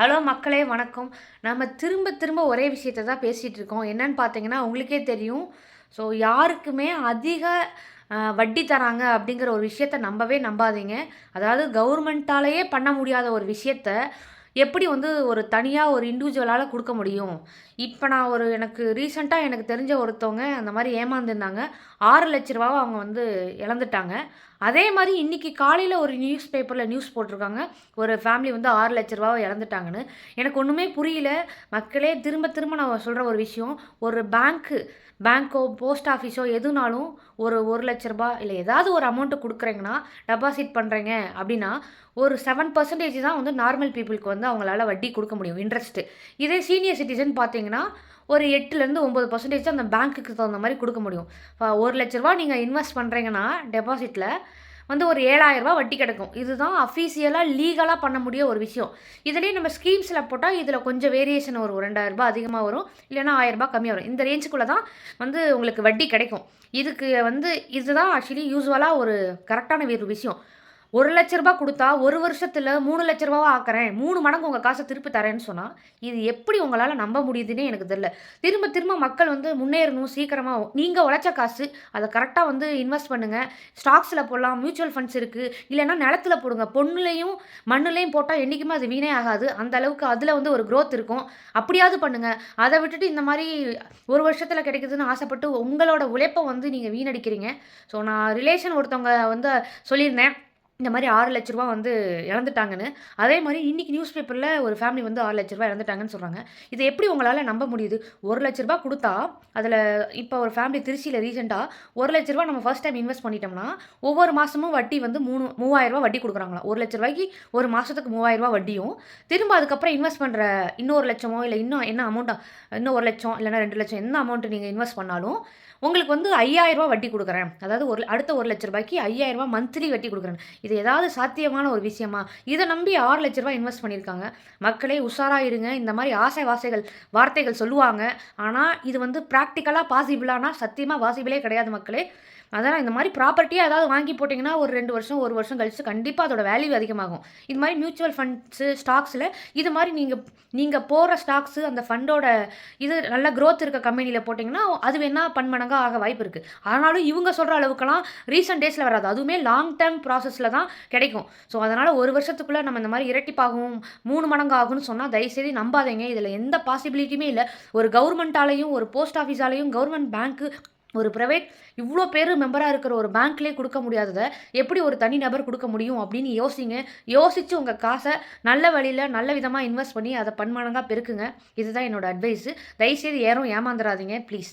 Hello மக்களே வணக்கம். நம்ம திரும்ப திரும்ப ஒரே விஷயத்தை தான் பேசிகிட்டு இருக்கோம். என்னன்னு பார்த்தீங்கன்னா உங்களுக்கே தெரியும். ஸோ யாருக்குமே அதிக வட்டி தராங்க அப்படிங்கிற ஒரு விஷயத்த நம்பவே நம்பாதீங்க. அதாவது கவர்மெண்ட்டாலேயே பண்ண முடியாத ஒரு விஷயத்த எப்படி வந்து ஒரு தனியாக ஒரு இண்டிவிஜுவலால் கொடுக்க முடியும்? இப்போ நான் ஒரு எனக்கு ரீசெண்டாக எனக்கு தெரிஞ்ச ஒருத்தவங்க அந்த மாதிரி ஏமாந்துருந்தாங்க. ஆறு லட்ச ரூபாவை அவங்க வந்து இழந்துட்டாங்க. அதே மாதிரி இன்றைக்கி காலையில் ஒரு நியூஸ் பேப்பரில் நியூஸ் போட்டிருக்காங்க. ஒரு ஃபேமிலி வந்து ஆறு லட்ச ரூபாவை இழந்துட்டாங்கன்னு. எனக்கு ஒன்றுமே புரியல. மக்களே திரும்ப திரும்ப நான் சொல்கிற ஒரு விஷயம். ஒரு பேங்க்கு பேங்க்கோ போஸ்ட் ஆஃபீஸோ எதுனாலும் ஒரு ஒரு லட்ச ரூபா இல்லை ஏதாவது ஒரு அமௌண்ட்டு கொடுக்குறீங்கன்னா டெபாசிட் பண்ணுறீங்க அப்படின்னா ஒரு செவன் பர்சன்டேஜ் தான் வந்து நார்மல் பீப்புளுக்கு வந்து அவங்களால வட்டி கொடுக்க முடியும் இன்ட்ரெஸ்ட்டு இதே சீனியர் சிட்டிசன் பார்த்தீங்கன்னா ஒரு எட்டுலேருந்து ஒம்பது பர்சன்டேஜ் அந்த பேங்க்குக்கு தகுந்த மாதிரி கொடுக்க முடியும். ஒரு லட்ச ரூபா நீங்கள் இன்வெஸ்ட் பண்ணுறீங்கன்னா டெபாசிட்டில் வந்து ஒரு ஏழாயிரம் வட்டி கிடைக்கும். இதுதான் அஃபீஷியலாக லீகலாக பண்ண முடிய ஒரு விஷயம். இதுலேயே நம்ம ஸ்கீம்ஸில் போட்டால் இதில் கொஞ்சம் வேரியேஷன் ஒரு ரெண்டாயிரரூபா அதிகமாக வரும். இல்லைன்னா ஆயிரரூபா கம்மியாக வரும். இந்த ரேஞ்சுக்குள்ளே தான் வந்து உங்களுக்கு வட்டி கிடைக்கும். இதுக்கு வந்து இதுதான் ஆக்சுவலி யூஸ்வலாக ஒரு கரெக்டான ஒரு விஷயம். ஒரு லட்ச ரூபா கொடுத்தா ஒரு வருஷத்தில் மூணு லட்ச ரூபாவாக ஆக்குறேன். மூணு மடங்கு உங்கள் காசை திருப்பி தரேன்னு சொன்னால் இது எப்படி உங்களால் நம்ப முடியுதுன்னே எனக்கு தெரியல. திரும்ப திரும்ப மக்கள் வந்து முன்னேறணும் சீக்கிரமாக நீங்கள் உழைச்ச காசு அதை கரெக்டாக வந்து இன்வெஸ்ட் பண்ணுங்கள் ஸ்டாக்ஸில் போடலாம் மியூச்சுவல் ஃபண்ட்ஸ் இருக்குது இல்லைன்னா நிலத்துல போடுங்க. பொண்ணுலையும் மண்ணுலையும் போட்டால் என்றைக்குமே அது வீணே ஆகாது. அந்த அளவுக்கு அதில் வந்து ஒரு க்ரோத் இருக்கும். அப்படியாவது பண்ணுங்கள் அதை விட்டுட்டு இந்த மாதிரி ஒரு வருஷத்தில் கிடைக்குதுன்னு ஆசைப்பட்டு உங்களோட உழைப்பை வந்து நீங்கள் வீணடிக்கிறீங்க. ஸோ நான் ரிலேஷன் ஒருத்தவங்க வந்து சொல்லியிருந்தேன். இந்த மாதிரி ஆறு லட்ச ரூபா வந்து இழந்துட்டாங்கன்னு. அதே மாதிரி இன்றைக்கி நியூஸ் பேப்பரில் ஒரு ஃபேமிலி வந்து ஆறு லட்ச ரூபா இழந்துட்டாங்கன்னு சொல்கிறாங்க இதை எப்படி உங்களால் நம்ப முடியுது? ஒரு லட்ச ரூபா கொடுத்தா அதில் இப்போ ஒரு ஃபேமிலி திருச்சியில் ரீசெண்டாக ஒரு லட்ச ரூபா நம்ம ஃபர்ஸ்ட் டைம் இன்வெஸ்ட் பண்ணிட்டோம்னா ஒவ்வொரு மாதமும் வட்டி வந்து மூணு மூவாயிரரூபா வட்டி கொடுக்குறாங்களா ஒரு லட்ச ரூபாய்க்கு ஒரு மாதத்துக்கு மூவாயிரரூபா வட்டியும் திரும்ப அதுக்கப்புறம் இன்வெஸ்ட் பண்ணுற இன்னொரு லட்சமோ இல்லை இன்னும் என்ன அமௌண்ட்டா இன்னும் ஒரு லட்சம் இல்லைன்னா ரெண்டு லட்சம் என்ன அமௌண்ட்டு நீங்கள் இன்வெஸ்ட் பண்ணாலும் உங்களுக்கு வந்து ஐயாயிரரூபா வட்டி கொடுக்குறேன். அதாவது ஒரு அடுத்த ஒரு லட்ச ரூபாய்க்கு ஐயாயிரம் மந்த்லி வட்டி கொடுக்குறேன். இது ஏதாவது சாத்தியமான ஒரு விஷயமா? இதை நம்பி ஆறு லட்ச ரூபாய் இன்வெஸ்ட் பண்ணியிருக்காங்க. மக்களே உஷாராக இருங்க. இந்த மாதிரி ஆசை வாசைகள் வார்த்தைகள் சொல்லுவாங்க. ஆனால் இது வந்து ப்ராக்டிக்கலாக பாசிபிளானா சத்தியமாக பாசிபிளே கிடையாது மக்களே. அதனால் இந்த மாதிரி ப்ராப்பர்ட்டியாக ஏதாவது வாங்கி போட்டிங்கன்னா ஒரு ரெண்டு வருஷம் ஒரு வருஷம் கழிச்சு கண்டிப்பாக அதோட வேல்யூ அதிகமாகும். இது மாதிரி மியூச்சுவல் ஃபண்ட்ஸு ஸ்டாக்ஸில் இது மாதிரி நீங்கள் நீங்கள் போகிற ஸ்டாக்ஸு அந்த ஃபண்டோட இது நல்ல க்ரோத் இருக்க கம்பெனியில் போட்டிங்கன்னா அது வேணால் பன்மடங்காக ஆக வாய்ப்பு இருக்குது ஆனாலும் இவங்க சொல்கிற அளவுக்குலாம் ரீசெண்ட் டேஸில் வராது. அதுவுமே லாங் டேர்ம் ப்ராசஸில் தான் கிடைக்கும். ஸோ அதனால் ஒரு வருஷத்துக்குள்ளே நம்ம இந்த மாதிரி இரட்டிப்பாகும் மூணு மடங்கு ஆகும்னு சொன்னால் தயவுசெய்து நம்பாதீங்க. இதில் எந்த பாசிபிலிட்டியுமே இல்லை. ஒரு கவர்மெண்ட்டாலையும் ஒரு போஸ்ட் ஆஃபீஸாலையும் கவர்மெண்ட் பேங்க்கு ஒரு ப்ரைவேட் இவ்வளோ பேர் மெம்பராக இருக்கிற ஒரு பேங்க்லேயே கொடுக்க முடியாததை எப்படி ஒரு தனி நபர் கொடுக்க முடியும் அப்படின்னு யோசிங்க. யோசித்து உங்கள் காசை நல்ல வழியில் நல்ல விதமாக இன்வெஸ்ட் பண்ணி அதை பன்மடங்காக பெருக்குங்க. இதுதான் என்னோடய அட்வைஸு தயவுசெய்து யாரும் ஏமாந்துடாதீங்க ப்ளீஸ்